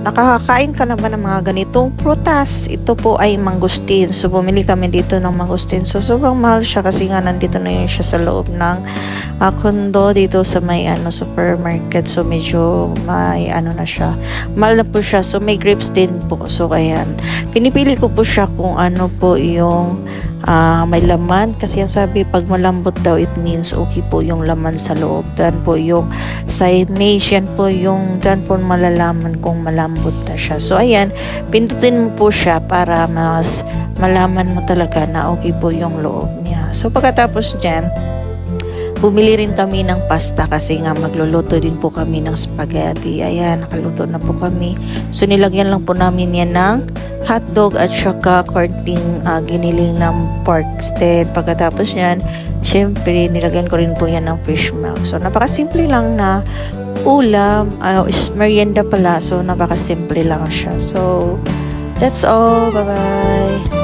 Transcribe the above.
Nakakakain ka na ba ng mga ganitong prutas? Ito po ay mangustin. So, bumili kami dito ng mangustin. So, sobrang mahal siya kasi nga nandito na yun siya sa loob ng ah, kondo dito sa may ano, supermarket. So, medyo may ano na siya. Mahal na po siya. So, may grapes din po. So, ayan. Pinipili ko po siya kung ano po yung ah, may laman. Kasi ang sabi, pag malambot daw, it means okay po yung laman sa loob. Dan po yung signage, po yung dyan po malalaman kung malambot na siya. So, ayan, pindutin mo po siya para mas malaman mo talaga na okay po yung loob niya. So, pagkatapos dyan, bumili rin kami ng pasta kasi nga magluluto din po kami ng spaghetti. Ayan, nakaluto na po kami. So, nilagyan lang po namin yan ng hotdog at saka korting ah, giniling ng pork steak. Pagkatapos yan, syempre, nilagyan ko rin po yan ng fish milk. So, napakasimple lang na ulam. is merienda pala. So, napakasimple lang siya. So, that's all. Bye-bye.